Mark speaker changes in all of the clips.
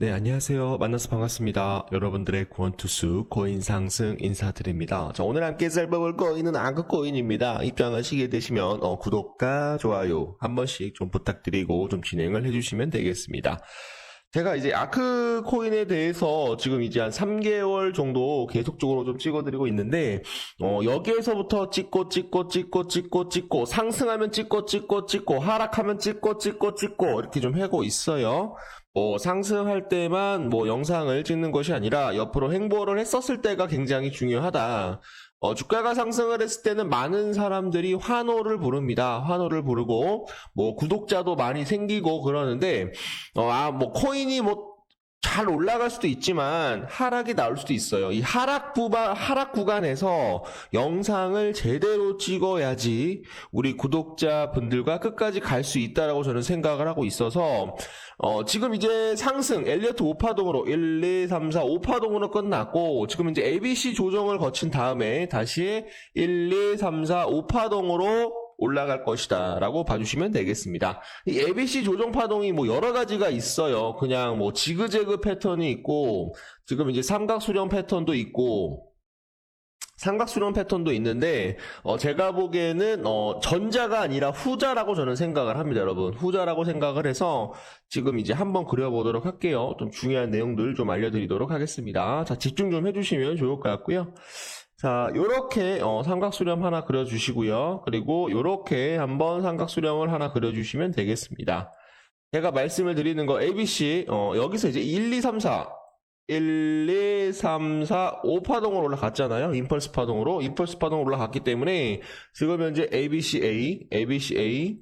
Speaker 1: 네, 안녕하세요. 만나서 반갑습니다. 여러분들의 구원투수 코인 상승 인사드립니다. 자, 오늘 함께 살펴볼 코인은 앙크 코인입니다. 입장하시게 되시면 어, 구독과 좋아요 한 번씩 좀 부탁드리고 좀 진행을 해주시면 되겠습니다. 제가 이제 아크 코인에 대해서 지금 이제 한 3개월 정도 계속적으로 좀 찍어드리고 있는데, 어, 여기에서부터 찍고 찍고 찍고 찍고 찍고, 상승하면 찍고 찍고 찍고, 하락하면 찍고 찍고 찍고, 이렇게 좀 하고 있어요. 뭐, 상승할 때만 뭐 영상을 찍는 것이 아니라 옆으로 행보를 했었을 때가 굉장히 중요하다. 어, 주가가 상승을 했을 때는 많은 사람들이 환호를 부릅니다. 환호를 부르고, 뭐, 구독자도 많이 생기고 그러는데, 어, 아, 뭐, 코인이 뭐, 잘 올라갈 수도 있지만, 하락이 나올 수도 있어요. 이 하락 구간, 하락 구간에서 영상을 제대로 찍어야지, 우리 구독자 분들과 끝까지 갈 수 있다라고 저는 생각을 하고 있어서, 어, 지금 이제 상승, 엘리어트 5파동으로 1, 2, 3, 4, 5파동으로 끝났고, 지금 이제 ABC 조정을 거친 다음에 다시 1, 2, 3, 4, 5파동으로 올라갈 것이다 라고 봐주시면 되겠습니다. 이 ABC 조정 파동이 뭐 여러 가지가 있어요. 그냥 뭐 지그재그 패턴이 있고, 지금 이제 삼각수렴 패턴도 있고, 삼각수렴 패턴도 있는데 어, 제가 보기에는 어, 전자가 아니라 후자라고 저는 생각을 합니다, 여러분. 후자라고 생각을 해서 지금 이제 한번 그려보도록 할게요. 좀 중요한 내용들 좀 알려드리도록 하겠습니다. 자, 집중 좀 해주시면 좋을 것 같고요. 자, 요렇게 어, 삼각수렴 하나 그려주시고요. 그리고 요렇게 한번 삼각수렴을 하나 그려주시면 되겠습니다. 제가 말씀을 드리는 거 ABC 어, 여기서 이제 1, 2, 3, 4 1, 2, 3, 4, 5파동으로 올라갔잖아요. 임펄스 파동으로. 임펄스 파동으로 올라갔기 때문에 지금 현재 ABCA, ABCA,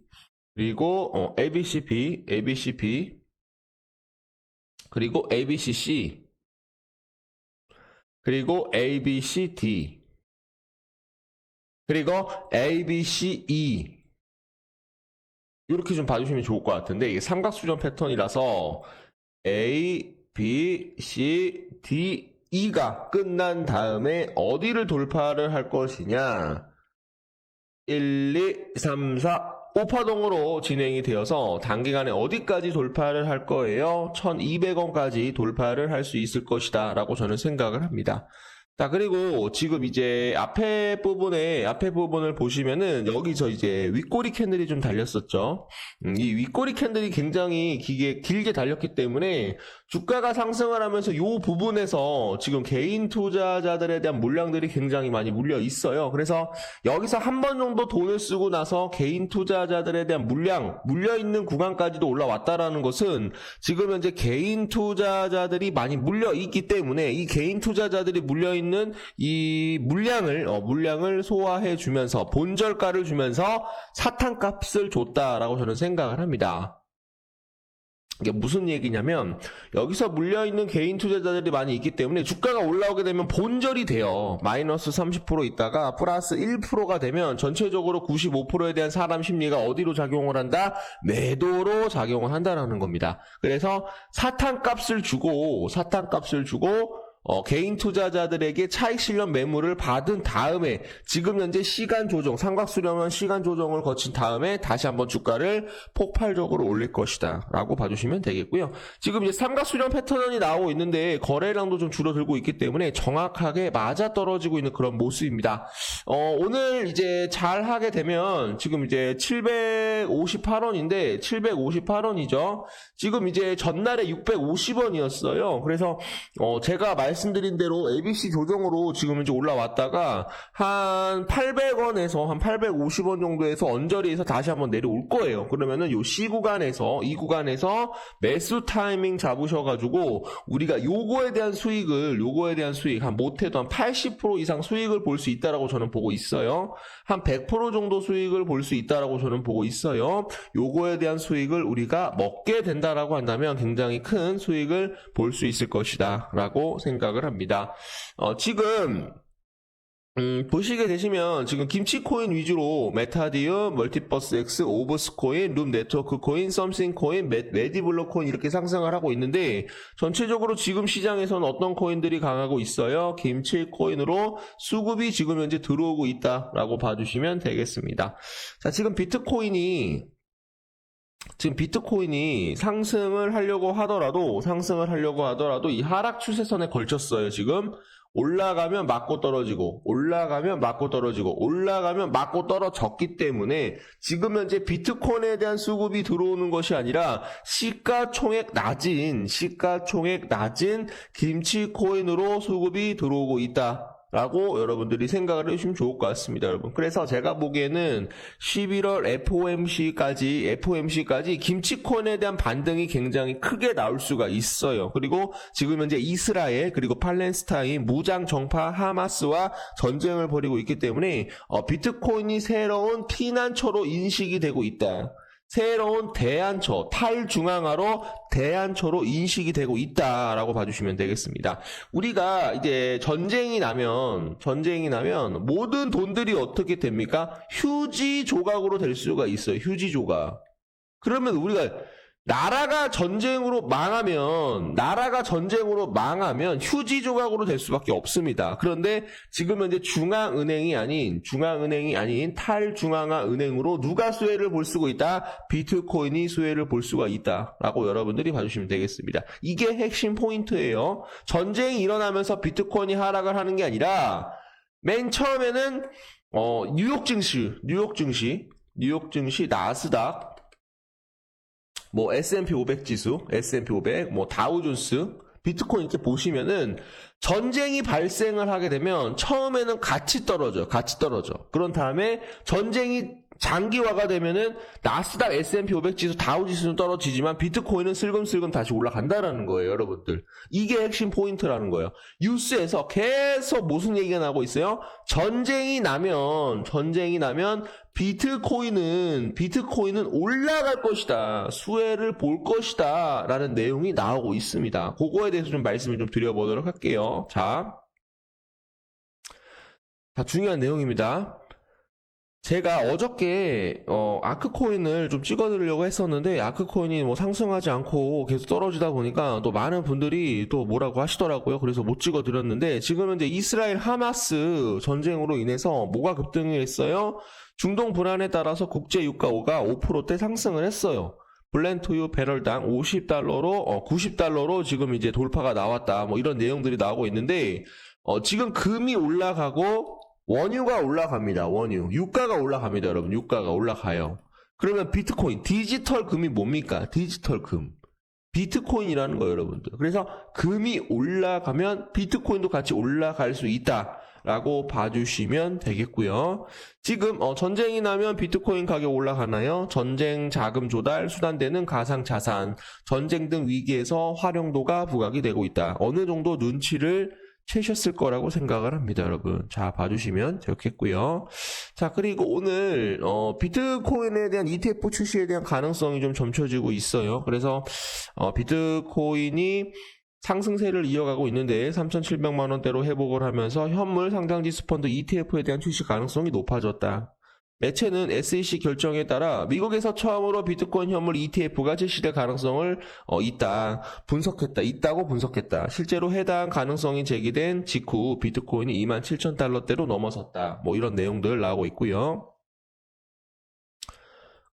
Speaker 1: 그리고 어, ABCB, ABCB, 그리고 ABCC, 그리고 ABCD, 그리고 ABCE. 이렇게 좀 봐주시면 좋을 것 같은데 이게 삼각수렴 패턴이라서 A, B, C, D, E가 끝난 다음에 어디를 돌파를 할 것이냐 1, 2, 3, 4, 5파동으로 진행이 되어서 단기간에 어디까지 돌파를 할 거예요? 1200원까지 돌파를 할 수 있을 것이다 라고 저는 생각을 합니다. 자, 그리고 지금 이제 앞에 부분에, 앞에 부분을 보시면은 여기서 이제 윗꼬리 캔들이 좀 달렸었죠. 음, 이 윗꼬리 캔들이 굉장히 길게, 길게 달렸기 때문에 주가가 상승을 하면서 이 부분에서 지금 개인 투자자들에 대한 물량들이 굉장히 많이 물려 있어요. 그래서 여기서 한 번 정도 돈을 쓰고 나서 개인 투자자들에 대한 물량, 물려 있는 구간까지도 올라왔다라는 것은 지금 현재 개인 투자자들이 많이 물려 있기 때문에 이 개인 투자자들이 물려 있는 이 물량을 어, 물량을 소화해 주면서 본절가를 주면서 사탕값을 줬다라고 저는 생각을 합니다. 이게 무슨 얘기냐면 여기서 물려 있는 개인 투자자들이 많이 있기 때문에 주가가 올라오게 되면 본절이 돼요. 마이너스 30% 있다가 플러스 1%가 되면 전체적으로 95%에 대한 사람 심리가 어디로 작용을 한다? 매도로 작용을 한다라는 겁니다. 그래서 사탕값을 주고 사탕값을 주고 어, 개인 투자자들에게 차익 실현 매물을 받은 다음에 지금 현재 시간 조정, 삼각 수렴한 시간 조정을 거친 다음에 다시 한번 주가를 폭발적으로 올릴 것이다 라고 봐주시면 되겠고요. 지금 이제 삼각 수렴 패턴이 나오고 있는데 거래량도 좀 줄어들고 있기 때문에 정확하게 맞아 떨어지고 있는 그런 모습입니다. 어, 오늘 이제 잘 하게 되면 지금 이제 758원인데 758원이죠. 지금 이제 전날에 650원이었어요. 그래서 어, 제가 말씀 드린 대로 ABC 조정으로 지금 이제 올라왔다가 한 800원에서 한 850원 정도에서 언저리에서 다시 한번 내려올 거예요. 그러면은 요 C 구간에서 이 구간에서 매수 타이밍 잡으셔가지고 우리가 요거에 대한 수익을 요거에 대한 수익 한 못해도 한 80% 이상 수익을 볼 수 있다라고 저는 보고 있어요. 한 100% 정도 수익을 볼 수 있다라고 저는 보고 있어요. 요거에 대한 수익을 우리가 먹게 된다라고 한다면 굉장히 큰 수익을 볼 수 있을 것이다라고 생각 을 합니다. 어, 지금 음, 보시게 되시면 지금 김치 코인 위주로 메타디움, 멀티버스 X, 오버스 코인, 룸 네트워크 코인, 썸씽 코인, 메, 메디블록 코인 이렇게 상승을 하고 있는데 전체적으로 지금 시장에서는 어떤 코인들이 강하고 있어요? 김치 코인으로 수급이 지금 현재 들어오고 있다라고 봐주시면 되겠습니다. 자, 지금 비트코인이 지금 비트코인이 상승을 하려고 하더라도 상승을 하려고 하더라도 이 하락 추세선에 걸쳤어요. 지금 올라가면 맞고 떨어지고 올라가면 맞고 떨어지고 올라가면 맞고 떨어졌기 때문에 지금 현재 비트코인에 대한 수급이 들어오는 것이 아니라 시가총액 낮은 시가총액 낮은 김치 코인으로 수급이 들어오고 있다. 라고 여러분들이 생각을 해주시면 좋을 것 같습니다, 여러분. 그래서 제가 보기에는 11월 FOMC까지, FOMC까지 김치콘에 대한 반등이 굉장히 크게 나올 수가 있어요. 그리고 지금 현재 이스라엘, 그리고 팔레스타인, 무장 정파 하마스와 전쟁을 벌이고 있기 때문에, 어, 비트코인이 새로운 피난처로 인식이 되고 있다. 새로운 대안처, 탈중앙화로 대안처로 인식이 되고 있다라고 봐주시면 되겠습니다. 우리가 이제 전쟁이 나면, 전쟁이 나면 모든 돈들이 어떻게 됩니까? 휴지 조각으로 될 수가 있어요. 휴지 조각. 그러면 우리가 나라가 전쟁으로 망하면 나라가 전쟁으로 망하면 휴지 조각으로 될 수밖에 없습니다. 그런데 지금 현재 중앙은행이 아닌 중앙은행이 아닌 탈중앙화 은행으로 누가 수혜를 볼 수가 있다? 비트코인이 수혜를 볼 수가 있다라고 여러분들이 봐주시면 되겠습니다. 이게 핵심 포인트예요. 전쟁이 일어나면서 비트코인이 하락을 하는 게 아니라 맨 처음에는 어, 뉴욕 증시, 뉴욕 증시, 뉴욕 증시 나스닥 뭐 S&P 500 지수, S&P 500, 뭐 다우존스, 비트코인 이렇게 보시면은 전쟁이 발생을 하게 되면 처음에는 같이 떨어져, 같이 떨어져. 그런 다음에 전쟁이 장기화가 되면은 나스닥 S&P 500 지수, 다우 지수는 떨어지지만 비트코인은 슬금슬금 다시 올라간다라는 거예요, 여러분들. 이게 핵심 포인트라는 거예요. 뉴스에서 계속 무슨 얘기가 나고 있어요? 전쟁이 나면 전쟁이 나면 비트코인은 비트코인은 올라갈 것이다. 수혜를 볼 것이다. 라는 내용이 나오고 있습니다. 그거에 대해서 좀 말씀을 좀 드려 보도록 할게요. 자. 자, 중요한 내용입니다. 제가 어저께 어, 아크 코인을 좀 찍어드리려고 했었는데 아크 코인이 뭐 상승하지 않고 계속 떨어지다 보니까 또 많은 분들이 또 뭐라고 하시더라고요. 그래서 못 찍어드렸는데 지금 현재 이스라엘 하마스 전쟁으로 인해서 뭐가 급등했어요? 중동 불안에 따라서 국제 유가가 5%대 상승을 했어요. 블렌트유 배럴당 50달러로 어, 90달러로 지금 이제 돌파가 나왔다. 뭐 이런 내용들이 나오고 있는데 어, 지금 금이 올라가고 원유가 올라갑니다. 원유. 유가가 올라갑니다, 여러분. 유가가 올라가요. 그러면 비트코인, 디지털 금이 뭡니까? 디지털 금. 비트코인이라는 거예요, 여러분들. 그래서 금이 올라가면 비트코인도 같이 올라갈 수 있다. 라고 봐주시면 되겠고요. 지금 어, 전쟁이 나면 비트코인 가격 올라가나요? 전쟁 자금 조달 수단되는 가상 자산, 전쟁 등 위기에서 활용도가 부각이 되고 있다. 어느 정도 눈치를 채셨을 거라고 생각을 합니다, 여러분. 자, 봐주시면 좋겠고요. 자, 그리고 오늘 어, 비트코인에 대한 ETF 출시에 대한 가능성이 좀 점쳐지고 있어요. 그래서 어, 비트코인이 상승세를 이어가고 있는데 3,700만 원대로 회복을 하면서 현물 상장지수 펀드 ETF에 대한 출시 가능성이 높아졌다. 매체는 SEC 결정에 따라 미국에서 처음으로 비트코인 현물 ETF가 제시될 가능성을 어, 있다 분석했다 있다고 분석했다 실제로 해당 가능성이 제기된 직후 비트코인이 27,000달러대로 넘어섰다 뭐 이런 내용들 나오고 있고요.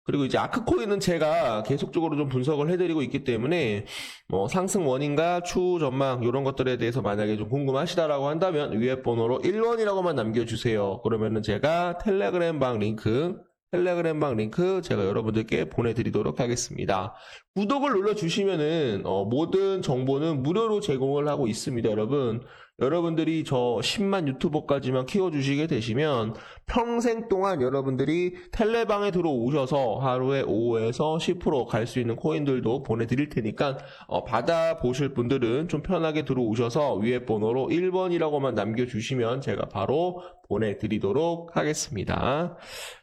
Speaker 1: 그리고 이제 아크코인은 제가 계속적으로 좀 분석을 해드리고 있기 때문에 뭐 상승 원인과 추후 전망 이런 것들에 대해서 만약에 좀 궁금하시다라고 한다면 위에 번호로 1번이라고만 남겨주세요. 그러면은 제가 텔레그램 방 링크 텔레그램 방 링크 제가 여러분들께 보내드리도록 하겠습니다. 구독을 눌러주시면은 어, 모든 정보는 무료로 제공을 하고 있습니다, 여러분. 여러분들이 저 10만 유튜버까지만 키워주시게 되시면 평생 동안 여러분들이 텔레방에 들어오셔서 하루에 5에서 10%갈 수 있는 코인들도 보내드릴 테니까 어, 받아보실 분들은 좀 편하게 들어오셔서 위에 번호로 1번이라고만 남겨주시면 제가 바로 보내드리도록 하겠습니다.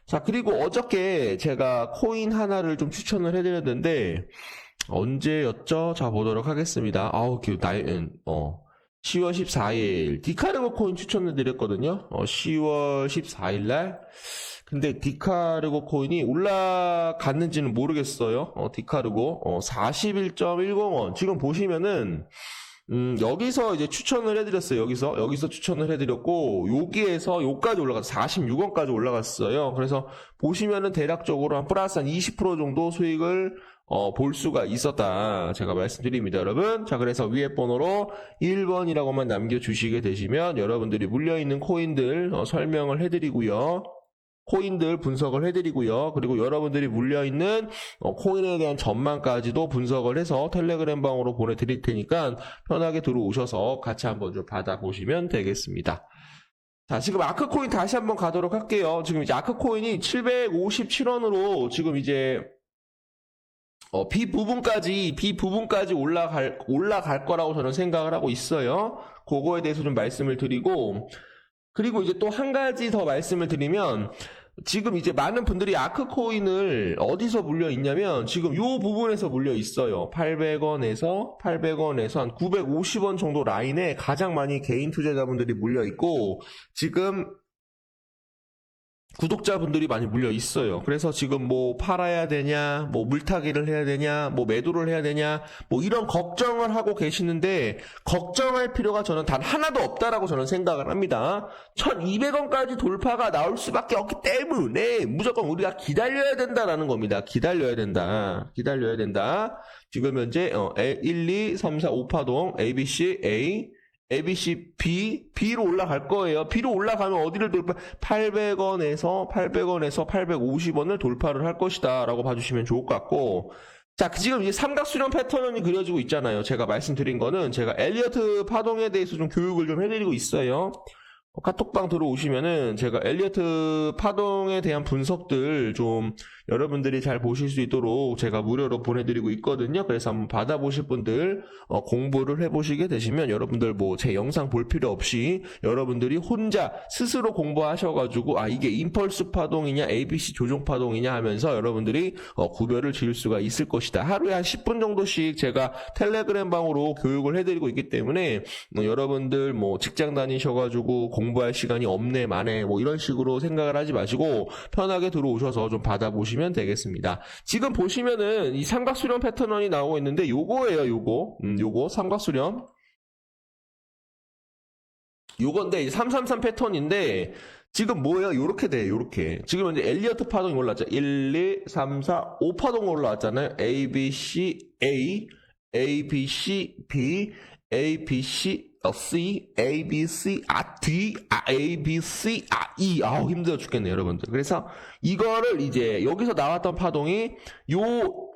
Speaker 1: 자, 그리고 어저께 제가 코인 하나를 좀 추천을 해드렸는데 언제였죠? 자, 보도록 하겠습니다. 아우, 그, 나이, 어. 10월 14일 디카르고 코인 추천을 드렸거든요. 어, 10월 14일 날. 근데 디카르고 코인이 올라갔는지는 모르겠어요. 어, 디카르고 어, 41.10원. 지금 보시면은 음, 여기서 이제 추천을 해드렸어요. 여기서, 여기서 추천을 해드렸고, 여기에서 요까지 올라갔어. 46원까지 올라갔어요. 그래서 보시면은 대략적으로 한 플러스 한 20% 정도 수익을 어, 볼 수가 있었다. 제가 말씀드립니다, 여러분. 자, 그래서 위에 번호로 1번이라고만 남겨주시게 되시면 여러분들이 물려있는 코인들 어, 설명을 해드리고요. 코인들 분석을 해드리고요. 그리고 여러분들이 물려있는 어, 코인에 대한 전망까지도 분석을 해서 텔레그램 방으로 보내드릴 테니까 편하게 들어오셔서 같이 한번 좀 받아보시면 되겠습니다. 자, 지금 아크코인 다시 한번 가도록 할게요. 지금 이제 아크코인이 757원으로 지금 이제 어, B 부분까지, B 부분까지 올라갈, 올라갈 거라고 저는 생각을 하고 있어요. 그거에 대해서 좀 말씀을 드리고, 그리고 이제 또 한 가지 더 말씀을 드리면, 지금 이제 많은 분들이 아크 코인을 어디서 물려 있냐면, 지금 요 부분에서 물려 있어요. 800원에서, 800원에서 한 950원 정도 라인에 가장 많이 개인 투자자분들이 물려 있고, 지금 구독자분들이 많이 물려 있어요. 그래서 지금 뭐 팔아야 되냐, 뭐 물타기를 해야 되냐, 뭐 매도를 해야 되냐, 뭐 이런 걱정을 하고 계시는데 걱정할 필요가 저는 단 하나도 없다라고 저는 생각을 합니다. 1200원까지 돌파가 나올 수밖에 없기 때문에 무조건 우리가 기다려야 된다라는 겁니다. 기다려야 된다. 기다려야 된다. 지금 현재 어, 1, 2, 3, 4, 5파동 ABC A ABC B, B로 올라갈 거예요. B로 올라가면 어디를 돌파, 800원에서, 800원에서 850원을 돌파를 할 것이다. 라고 봐주시면 좋을 것 같고. 자, 지금 이제 삼각수렴 패턴이 그려지고 있잖아요. 제가 말씀드린 거는 제가 엘리어트 파동에 대해서 좀 교육을 좀 해드리고 있어요. 어, 카톡방 들어오시면은 제가 엘리어트 파동에 대한 분석들 좀 여러분들이 잘 보실 수 있도록 제가 무료로 보내드리고 있거든요. 그래서 한번 받아보실 분들 어, 공부를 해보시게 되시면 여러분들 뭐 제 영상 볼 필요 없이 여러분들이 혼자 스스로 공부하셔가지고 아 이게 임펄스 파동이냐 ABC 조종 파동이냐 하면서 여러분들이 어, 구별을 지을 수가 있을 것이다. 하루에 한 10분 정도씩 제가 텔레그램 방으로 교육을 해드리고 있기 때문에 뭐 여러분들 뭐 직장 다니셔가지고 공부 할 시간이 없네 마네 뭐 이런 식으로 생각을 하지 마시고 편하게 들어오셔서 좀 받아보시면 되겠습니다. 지금 보시면은 이 삼각수렴 패턴이 나오고 있는데 요거예요 요거 음, 요거 삼각수렴 요건데 이제 333 패턴인데 지금 뭐예요? 요렇게 돼, 요렇게. 지금 이제 엘리어트 파동이 올랐죠. 1, 2, 3, 4, 5 파동 올라왔잖아요. A, B, C, A, A, B, C, B, A, B, C, 어, C, A, B, C, 아, D, 아, A, B, C, 아, E. 아우, 힘들어 죽겠네요, 여러분들. 그래서 이거를 이제 여기서 나왔던 파동이 요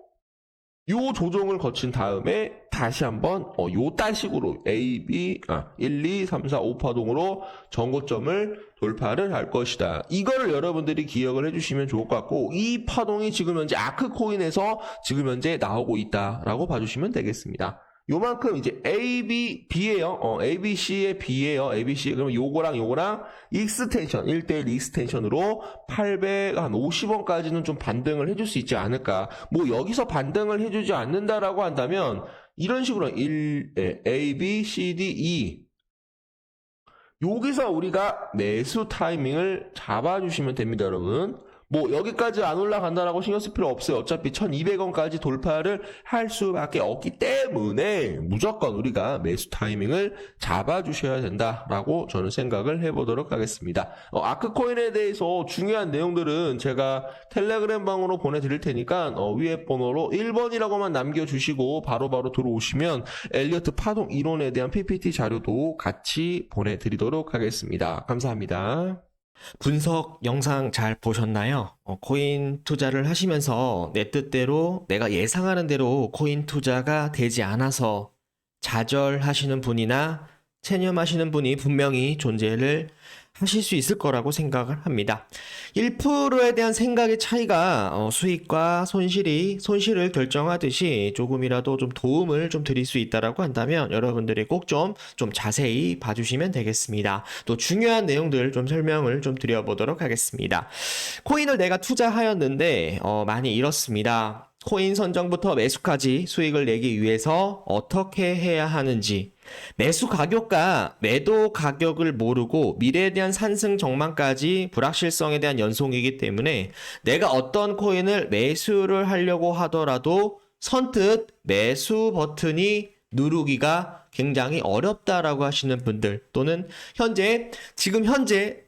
Speaker 1: 요 조정을 거친 다음에 다시 한번 어, 요 따식으로 A, B, 아, 1, 2, 3, 4, 5 파동으로 전고점을 돌파를 할 것이다. 이거를 여러분들이 기억을 해주시면 좋을 것 같고 이 파동이 지금 현재 아크코인에서 지금 현재 나오고 있다라고 봐주시면 되겠습니다. 요만큼 이제 A, B, B예요. 어, A, B, C의 B예요. A, B, C. 그러면 요거랑 요거랑 익스텐션, 1대1 익스텐션으로 850원까지는 좀 반등을 해줄 수 있지 않을까. 뭐 여기서 반등을 해주지 않는다라고 한다면 이런 식으로 1, 예, A, B, C, D, E 여기서 우리가 매수 타이밍을 잡아주시면 됩니다, 여러분. 뭐 여기까지 안 올라간다라고 신경 쓸 필요 없어요. 어차피 1200원까지 돌파를 할 수밖에 없기 때문에 무조건 우리가 매수 타이밍을 잡아주셔야 된다라고 저는 생각을 해보도록 하겠습니다. 어, 아크코인에 대해서 중요한 내용들은 제가 텔레그램 방으로 보내드릴 테니까 어, 위에 번호로 1번이라고만 남겨주시고 바로바로 들어오시면 엘리어트 파동 이론에 대한 PPT 자료도 같이 보내드리도록 하겠습니다. 감사합니다.
Speaker 2: 분석 영상 잘 보셨나요? 어, 코인 투자를 하시면서 내 뜻대로 내가 예상하는 대로 코인 투자가 되지 않아서 좌절하시는 분이나 체념하시는 분이 분명히 존재를 하실 수 있을 거라고 생각을 합니다. 1%에 대한 생각의 차이가 어, 수익과 손실이 손실을 결정하듯이 조금이라도 좀 도움을 좀 드릴 수 있다라고 한다면 여러분들이 꼭좀좀 자세히 봐주시면 되겠습니다. 또 중요한 내용들 좀 설명을 좀 드려보도록 하겠습니다. 코인을 내가 투자하였는데 어, 많이 잃었습니다. 코인 선정부터 매수까지 수익을 내기 위해서 어떻게 해야 하는지. 매수 가격과 매도 가격을 모르고 미래에 대한 상승 전망까지 불확실성에 대한 연속이기 때문에 내가 어떤 코인을 매수를 하려고 하더라도 선뜻 매수 버튼이 누르기가 굉장히 어렵다라고 하시는 분들 또는 현재 지금 현재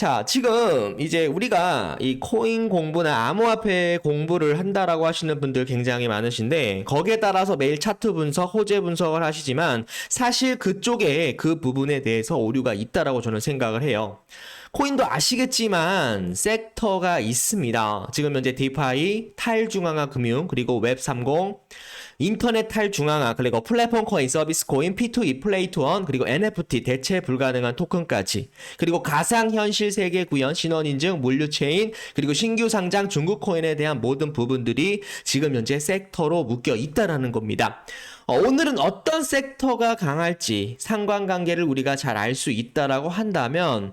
Speaker 2: 자, 지금 이제 우리가 이 코인 공부나 암호화폐 공부를 한다라고 하시는 분들 굉장히 많으신데 거기에 따라서 매일 차트 분석, 호재 분석을 하시지만 사실 그쪽에 그 부분에 대해서 오류가 있다라고 저는 생각을 해요. 코인도 아시겠지만 섹터가 있습니다. 지금 현재 디파이, 탈중앙화 금융, 그리고 웹30, 인터넷 탈중앙화, 그리고 플랫폼 코인, 서비스 코인, P2E, 플레이 투 원, 그리고 NFT, 대체 불가능한 토큰까지. 그리고 가상 현실 세계 구현, 신원 인증, 물류 체인, 그리고 신규 상장 중국 코인에 대한 모든 부분들이 지금 현재 섹터로 묶여 있다라는 겁니다. 어, 오늘은 어떤 섹터가 강할지 상관관계를 우리가 잘 알 수 있다라고 한다면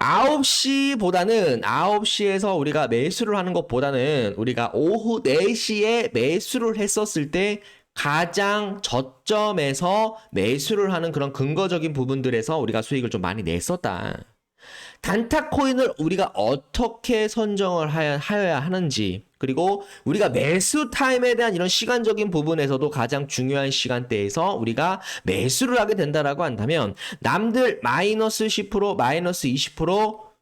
Speaker 2: 9시보다는 9시에서 우리가 매수를 하는 것보다는 우리가 오후 4시에 매수를 했었을 때 가장 저점에서 매수를 하는 그런 근거적인 부분들에서 우리가 수익을 좀 많이 냈었다. 단타 코인을 우리가 어떻게 선정을 하여야 하는지 그리고 우리가 매수 타임에 대한 이런 시간적인 부분에서도 가장 중요한 시간대에서 우리가 매수를 하게 된다라고 한다면 남들 마이너스 10% 마이너스 20%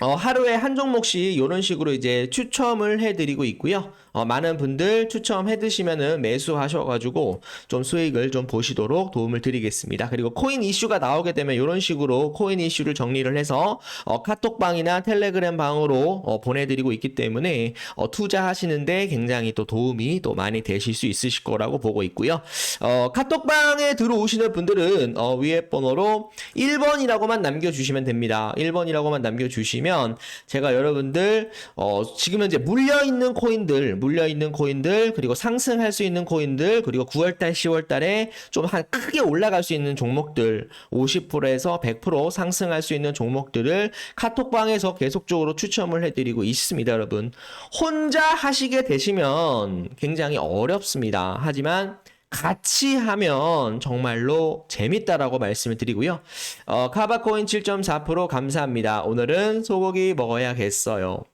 Speaker 2: 어, 하루에 한 종목씩 이런 식으로 이제 추첨을 해드리고 있고요. 어, 많은 분들 추첨해 드시면은 매수하셔가지고 좀 수익을 좀 보시도록 도움을 드리겠습니다. 그리고 코인 이슈가 나오게 되면 이런 식으로 코인 이슈를 정리를 해서 어, 카톡방이나 텔레그램 방으로 어, 보내드리고 있기 때문에 어, 투자하시는데 굉장히 또 도움이 또 많이 되실 수 있으실 거라고 보고 있고요. 어, 카톡방에 들어오시는 분들은 어, 위에 번호로 1번이라고만 남겨주시면 됩니다. 1번이라고만 남겨주시면 제가 여러분들 어, 지금 현재 물려 있는 코인들, 물려 있는 코인들, 그리고 상승할 수 있는 코인들, 그리고 9월 달, 10월 달에 좀 한 크게 올라갈 수 있는 종목들, 50%에서 100% 상승할 수 있는 종목들을 카톡방에서 계속적으로 추첨을 해 드리고 있습니다, 여러분. 혼자 하시게 되시면 굉장히 어렵습니다. 하지만 같이 하면 정말로 재밌다라고 말씀을 드리고요. 어, 카바코인 7.4% 감사합니다. 오늘은 소고기 먹어야겠어요.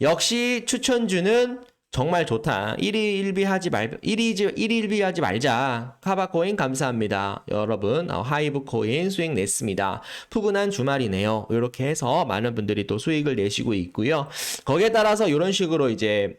Speaker 2: 역시 추천주는 정말 좋다. 1위 1비 하지 말 1위 1위 1비 하지 말자. 카바코인 감사합니다. 여러분, 어, 하이브 코인 수익 냈습니다. 푸근한 주말이네요. 이렇게 해서 많은 분들이 또 수익을 내시고 있고요. 거기에 따라서 이런 식으로 이제